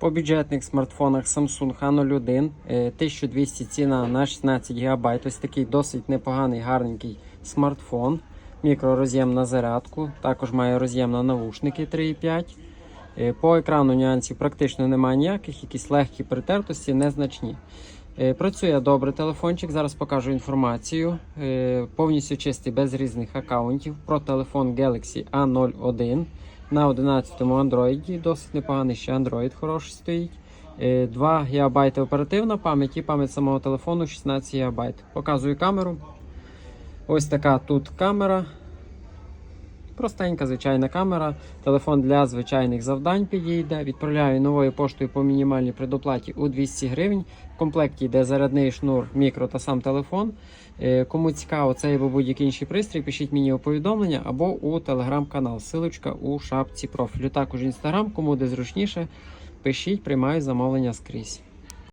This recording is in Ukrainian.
По бюджетних смартфонах Samsung A01 е, 1200 ціна на 16 ГБ. Ось такий досить непоганий, гарненький смартфон. Мікророз'єм на зарядку. Також має роз'єм на навушники 3,5. Е, По екрану нюансів практично немає ніяких, якісь легкі притертості, незначні. Е, Працює добре телефончик, зараз покажу інформацію. Е, Повністю чистий без різних аккаунтів. Про телефон Galaxy A01 на 11-му Android. Досить непоганий ще Android хороший стоїть. Е, 2 ГБ оперативна пам'ять і пам'ять самого телефону 16 ГБ. Показую камеру. Ось така тут камера. Простенька звичайна камера. Телефон для звичайних завдань підійде. Відправляю новою поштою по мінімальній предоплаті у 200 гривень. В комплекті йде зарядний шнур, мікро та сам телефон. Е, Кому цікаво цей або будь-який інший пристрій, пишіть мені у повідомлення або у телеграм-канал. Силочка у шапці профілю. Також інстаграм, кому де зручніше. Пишіть, приймаю замовлення скрізь.